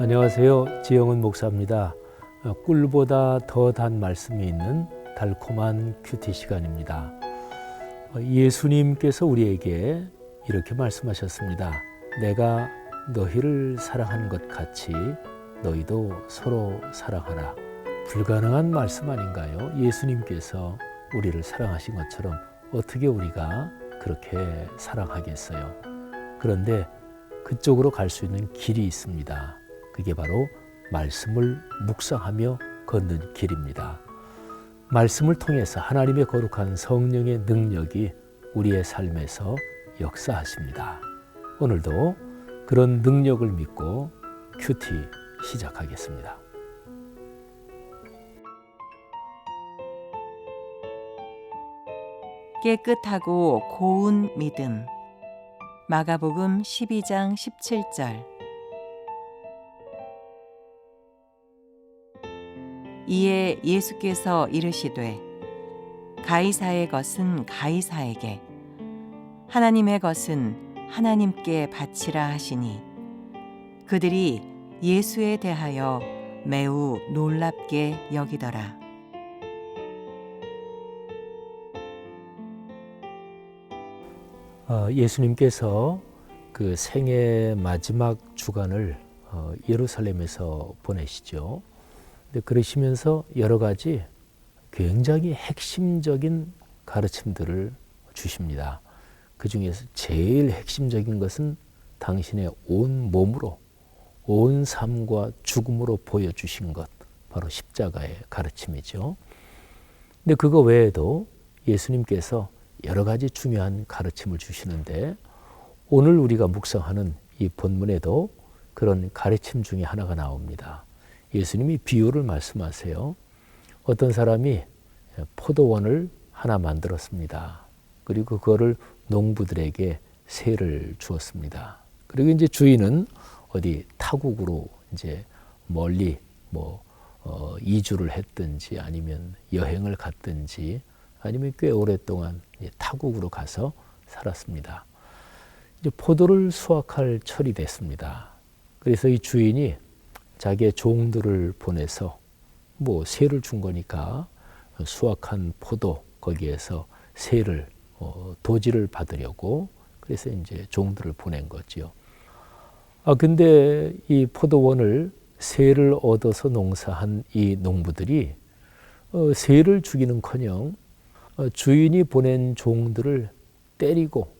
안녕하세요. 지영은 목사입니다. 어, 꿀보다 더 단 말씀이 있는 달콤한 큐티 시간입니다. 어, 예수님께서 우리에게 이렇게 말씀하셨습니다. 내가 너희를 사랑하는 것 같이 너희도 서로 사랑하라. 불가능한 말씀 아닌가요? 예수님께서 우리를 사랑하신 것처럼 어떻게 우리가 그렇게 사랑하겠어요? 그런데 그쪽으로 갈 수 있는 길이 있습니다. 그게 바로 말씀을 묵상하며 걷는 길입니다. 말씀을 통해서 하나님의 거룩한 성령의 능력이 우리의 삶에서 역사하십니다. 오늘도 그런 능력을 믿고 큐티 시작하겠습니다. 깨끗하고 고운 믿음. 마가복음 12장 17절. 이에 예수께서 이르시되 가이사의 것은 가이사에게 하나님의 것은 하나님께 바치라 하시니 그들이 예수에 대하여 매우 놀랍게 여기더라. 어, 예수님께서 그 생애 마지막 주간을 어, 예루살렘에서 보내시죠. 근데 그러시면서 여러 가지 굉장히 핵심적인 가르침들을 주십니다. 그 중에서 제일 핵심적인 것은 당신의 온 몸으로, 온 삶과 죽음으로 보여주신 것, 바로 십자가의 가르침이죠. 근데 그거 외에도 예수님께서 여러 가지 중요한 가르침을 주시는데 오늘 우리가 묵상하는 이 본문에도 그런 가르침 중에 하나가 나옵니다. 예수님이 비유를 말씀하세요. 어떤 사람이 포도원을 하나 만들었습니다. 그리고 그거를 농부들에게 세를 주었습니다. 그리고 이제 주인은 어디 타국으로 이제 멀리 뭐 어, 이주를 했든지 아니면 여행을 갔든지 아니면 꽤 오랫동안 타국으로 가서 살았습니다. 이제 포도를 수확할 철이 됐습니다. 그래서 이 주인이 자기의 종들을 보내서 뭐 세를 준 거니까 수확한 포도 거기에서 세를 어, 도지를 받으려고 그래서 이제 종들을 보낸 거지요. 아 근데 이 포도원을 세를 얻어서 농사한 이 농부들이 어, 세를 주기는커녕 어, 주인이 보낸 종들을 때리고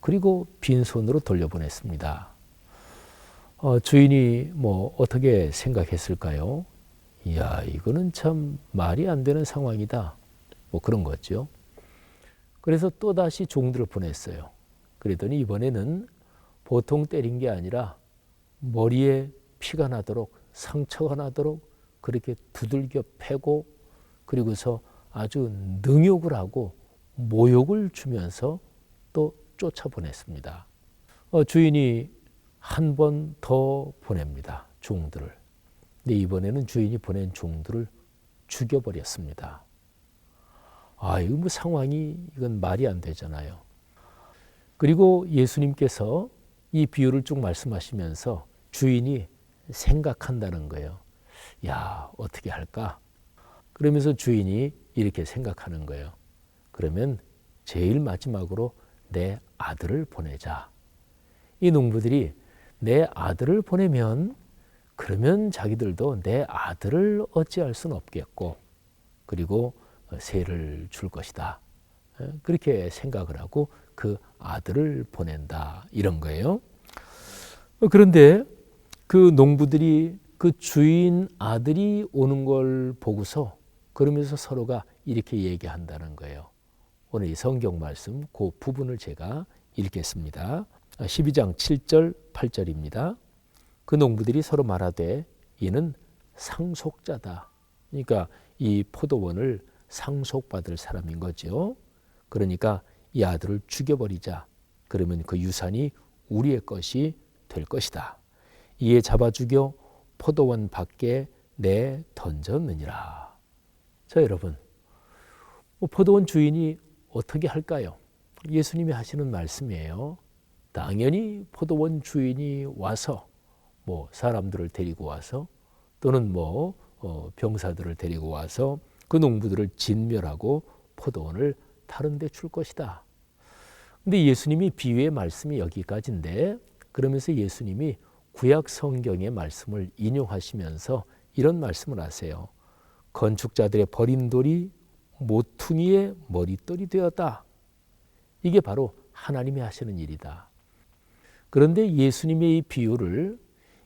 그리고 빈손으로 돌려보냈습니다. 어, 주인이 뭐 어떻게 생각했을까요? 이야, 이거는 참 말이 안 되는 상황이다. 뭐 그런 거죠. 그래서 또 다시 종들을 보냈어요. 그랬더니 이번에는 보통 때린 게 아니라 머리에 피가 나도록 상처가 나도록 그렇게 두들겨 패고 그리고서 아주 능욕을 하고 모욕을 주면서 또 쫓아보냈습니다. 어, 주인이 한 번 더 보냅니다. 종들을. 근데 이번에는 주인이 보낸 종들을 죽여버렸습니다. 아, 이거 뭐 상황이 이건 말이 안 되잖아요. 그리고 예수님께서 이 비유를 쭉 말씀하시면서 주인이 생각한다는 거예요. 야, 어떻게 할까? 그러면서 주인이 이렇게 생각하는 거예요. 그러면 제일 마지막으로 내 아들을 보내자. 이 농부들이 내 아들을 보내면 그러면 자기들도 내 아들을 어찌할 수는 없겠고 그리고 세를 줄 것이다. 어, 그렇게 생각을 하고 그 아들을 보낸다 이런 거예요. 어, 그런데 그 농부들이 그 주인 아들이 오는 걸 보고서 그러면서 서로가 이렇게 얘기한다는 거예요. 오늘 이 성경 말씀 그 부분을 제가 읽겠습니다. 12장 7절 8절입니다. 그 농부들이 서로 말하되 이는 상속자다. 그러니까 이 포도원을 상속받을 사람인 거죠. 그러니까 이 아들을 죽여버리자. 그러면 그 유산이 우리의 것이 될 것이다. 이에 잡아 죽여 포도원 밖에 내 던졌느니라. 자, 여러분. 뭐 포도원 주인이 어떻게 할까요? 예수님이 하시는 말씀이에요. 당연히 포도원 주인이 와서 뭐 사람들을 데리고 와서 또는 뭐 어, 병사들을 데리고 와서 그 농부들을 진멸하고 포도원을 다른 데 줄 것이다. 근데 예수님이 비유의 말씀이 여기까지인데 그러면서 예수님이 구약 성경의 말씀을 인용하시면서 이런 말씀을 하세요. 건축자들의 버린 돌이 모퉁이의 머릿돌이 되었다. 이게 바로 하나님이 하시는 일이다. 그런데 예수님의 이 비유를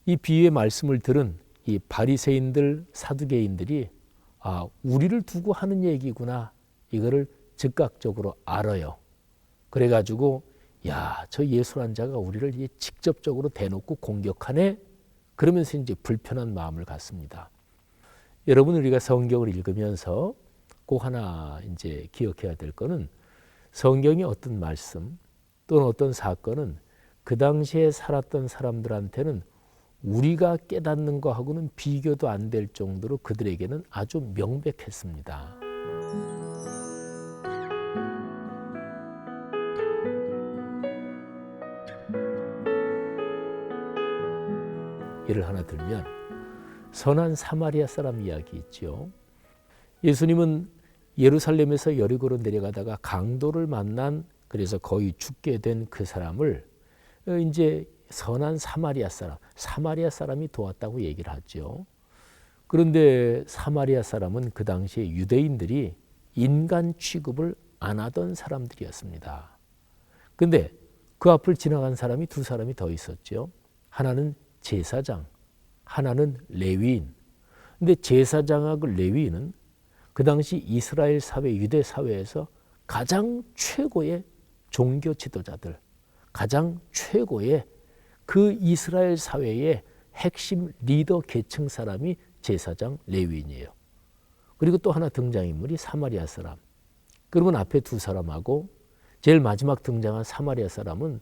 이 비유의 말씀을 들은 이 바리새인들 사두개인들이 아 우리를 두고 하는 얘기구나 이거를 즉각적으로 알아요. 그래가지고 야 저 예수란 자가 우리를 직접적으로 대놓고 공격하네 그러면서 이제 불편한 마음을 갖습니다. 여러분 우리가 성경을 읽으면서 꼭 하나 이제 기억해야 될 거는 성경의 어떤 말씀 또는 어떤 사건은 그 당시에 살았던 사람들한테는 우리가 깨닫는 거하고는 비교도 안 될 정도로 그들에게는 아주 명백했습니다. 예를 하나 들면 선한 사마리아 사람 이야기 있죠. 예수님은 예루살렘에서 여리고로 내려가다가 강도를 만난 그래서 거의 죽게 된 그 사람을 어, 이제 선한 사마리아 사람, 사마리아 사람이 도왔다고 얘기를 하죠. 그런데 사마리아 사람은 그 당시에 유대인들이 인간 취급을 안 하던 사람들이었습니다. 근데 그 앞을 지나간 사람이 두 사람이 더 있었죠. 하나는 제사장, 하나는 레위인. 근데 제사장하고 레위인은 그 당시 이스라엘 사회, 유대 사회에서 가장 최고의 종교 지도자들, 가장 최고의 그 이스라엘 사회의 핵심 리더 계층 사람이 제사장 레위인이에요. 그리고 또 하나 등장인물이 사마리아 사람. 그러면 앞에 두 사람하고 제일 마지막 등장한 사마리아 사람은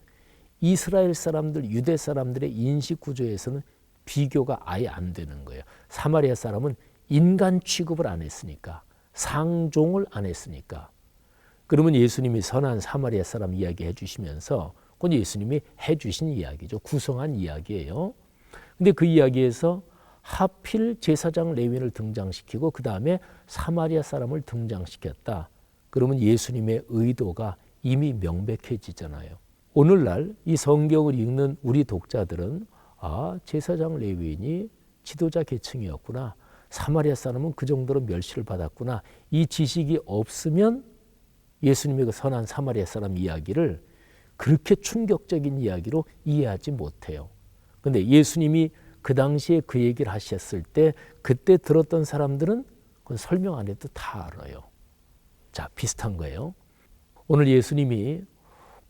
이스라엘 사람들, 유대 사람들의 인식 구조에서는 비교가 아예 안 되는 거예요. 사마리아 사람은 인간 취급을 안 했으니까, 상종을 안 했으니까. 그러면 예수님이 선한 사마리아 사람 이야기 해 주시면서 그건 예수님이 해주신 이야기죠. 구성한 이야기예요. 근데 그 이야기에서 하필 제사장 레위인을 등장시키고 그 다음에 사마리아 사람을 등장시켰다. 그러면 예수님의 의도가 이미 명백해지잖아요. 오늘날 이 성경을 읽는 우리 독자들은 아 제사장 레위인이 지도자 계층이었구나. 사마리아 사람은 그 정도로 멸시를 받았구나. 이 지식이 없으면 예수님의 그 선한 사마리아 사람 이야기를 그렇게 충격적인 이야기로 이해하지 못해요. 근데 예수님이 그 당시에 그 얘기를 하셨을 때 그때 들었던 사람들은 그건 설명 안 해도 다 알아요. 자, 비슷한 거예요. 오늘 예수님이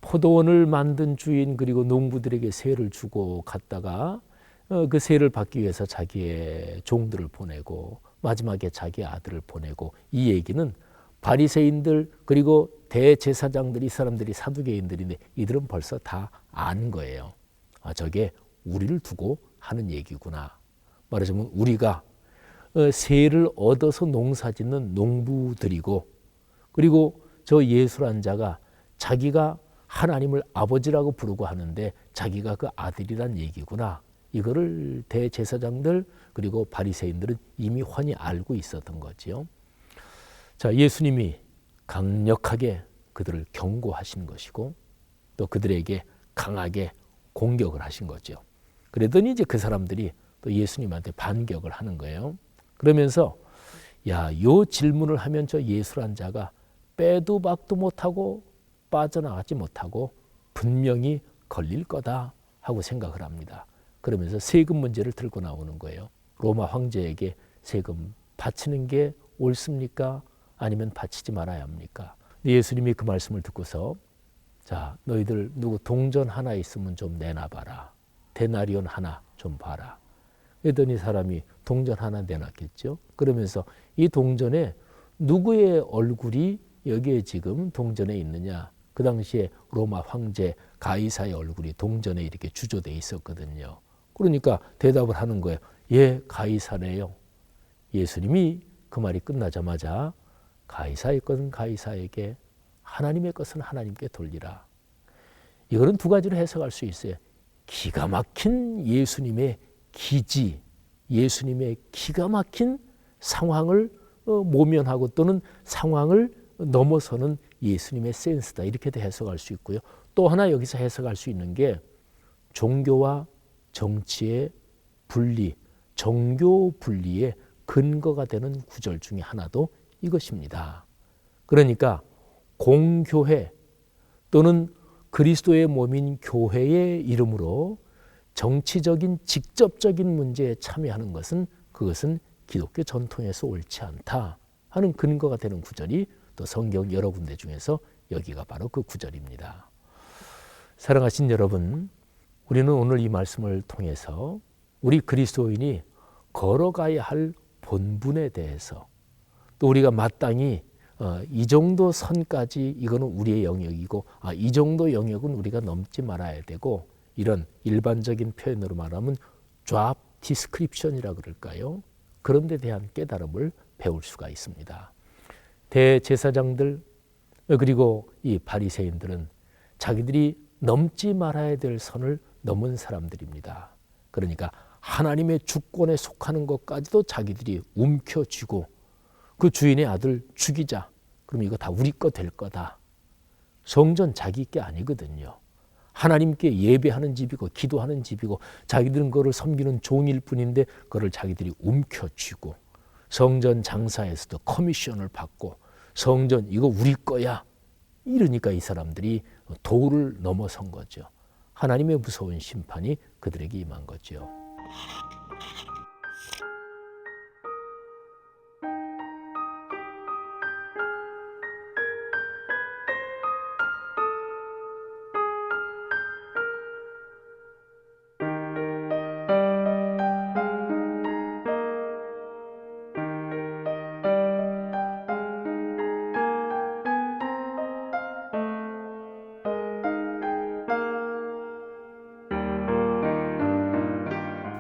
포도원을 만든 주인 그리고 농부들에게 세를 주고 갔다가 어, 그 세를 받기 위해서 자기의 종들을 보내고 마지막에 자기 아들을 보내고 이 얘기는 바리새인들 그리고 대제사장들이 사람들이 사두개인들인데 이들은 벌써 다 아는 거예요. 아 저게 우리를 두고 하는 얘기구나. 말하자면 우리가 어, 세를 얻어서 농사짓는 농부들이고 그리고 저 예수란 자가 자기가 하나님을 아버지라고 부르고 하는데 자기가 그 아들이란 얘기구나. 이거를 대제사장들 그리고 바리새인들은 이미 훤히 알고 있었던 거지요. 자, 예수님이 강력하게 그들을 경고하신 것이고 또 그들에게 강하게 공격을 하신 거죠. 그러더니 이제 그 사람들이 또 예수님한테 반격을 하는 거예요. 그러면서 야, 요 질문을 하면 저 예수란 자가 빼도 박도 못하고 빠져나가지 못하고 분명히 걸릴 거다 하고 생각을 합니다. 그러면서 세금 문제를 들고 나오는 거예요. 로마 황제에게 세금 바치는 게 옳습니까? 아니면 바치지 말아야 합니까? 예수님이 그 말씀을 듣고서 자 너희들 누구 동전 하나 있으면 좀 내놔봐라. 데나리온 하나 좀 봐라. 그랬더니 사람이 동전 하나 내놨겠죠. 그러면서 이 동전에 누구의 얼굴이 여기에 지금 동전에 있느냐. 그 당시에 로마 황제 가이사의 얼굴이 동전에 이렇게 주조돼 있었거든요. 그러니까 대답을 하는 거예요. 예, 가이사네요. 예수님이 그 말이 끝나자마자 가이사의 것은 가이사에게 하나님의 것은 하나님께 돌리라. 이거는 두 가지로 해석할 수 있어요. 기가 막힌 예수님의 기지, 예수님의 기가 막힌 상황을 어, 모면하고 또는 상황을 넘어서는 예수님의 센스다. 이렇게도 해석할 수 있고요. 또 하나 여기서 해석할 수 있는 게 종교와 정치의 분리, 정교 분리의 근거가 되는 구절 중에 하나도 이것입니다. 그러니까 공교회 또는 그리스도의 몸인 교회의 이름으로 정치적인 직접적인 문제에 참여하는 것은 그것은 기독교 전통에서 옳지 않다 하는 근거가 되는 구절이 또 성경 여러 군데 중에서 여기가 바로 그 구절입니다. 사랑하신 여러분, 우리는 오늘 이 말씀을 통해서 우리 그리스도인이 걸어가야 할 본분에 대해서 또 우리가 마땅히 어, 이 정도 선까지 이거는 우리의 영역이고 아, 이 정도 영역은 우리가 넘지 말아야 되고 이런 일반적인 표현으로 말하면 job description이라 그럴까요? 그런 데 대한 깨달음을 배울 수가 있습니다. 대제사장들 그리고 이 바리새인들은 자기들이 넘지 말아야 될 선을 넘은 사람들입니다. 그러니까 하나님의 주권에 속하는 것까지도 자기들이 움켜쥐고 그 주인의 아들 죽이자. 그럼 이거 다 우리 거 될 거다. 성전 자기 게 아니거든요. 하나님께 예배하는 집이고 기도하는 집이고 자기들은 그거를 섬기는 종일 뿐인데 그걸 자기들이 움켜쥐고 성전 장사에서도 커미션을 받고 성전 이거 우리 거야. 이러니까 이 사람들이 도를 넘어선 거죠. 하나님의 무서운 심판이 그들에게 임한 거죠.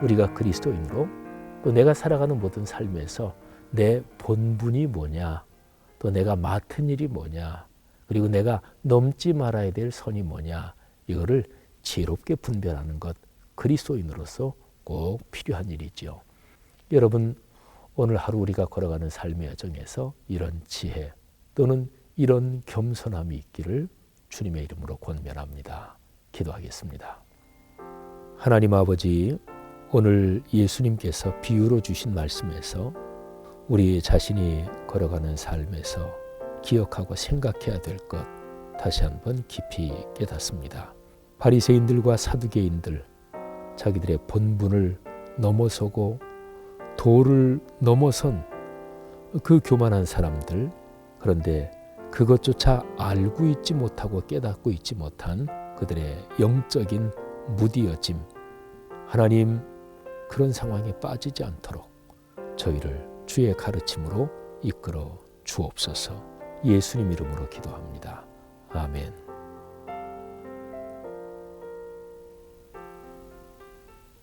우리가 그리스도인으로 또 내가 살아가는 모든 삶에서 내 본분이 뭐냐, 또 내가 맡은 일이 뭐냐, 그리고 내가 넘지 말아야 될 선이 뭐냐, 이거를 지혜롭게 분별하는 것 그리스도인으로서 꼭 필요한 일이지요. 여러분 오늘 하루 우리가 걸어가는 삶의 여정에서 이런 지혜 또는 이런 겸손함이 있기를 주님의 이름으로 권면합니다. 기도하겠습니다. 하나님 아버지 오늘 예수님께서 비유로 주신 말씀에서 우리 자신이 걸어가는 삶에서 기억하고 생각해야 될 것 다시 한번 깊이 깨닫습니다. 바리새인들과 사두개인들 자기들의 본분을 넘어서고 도를 넘어선 그 교만한 사람들 그런데 그것조차 알고 있지 못하고 깨닫고 있지 못한 그들의 영적인 무디어짐 하나님 그런 상황에 빠지지 않도록 저희를 주의 가르침으로 이끌어 주옵소서 예수님 이름으로 기도합니다. 아멘.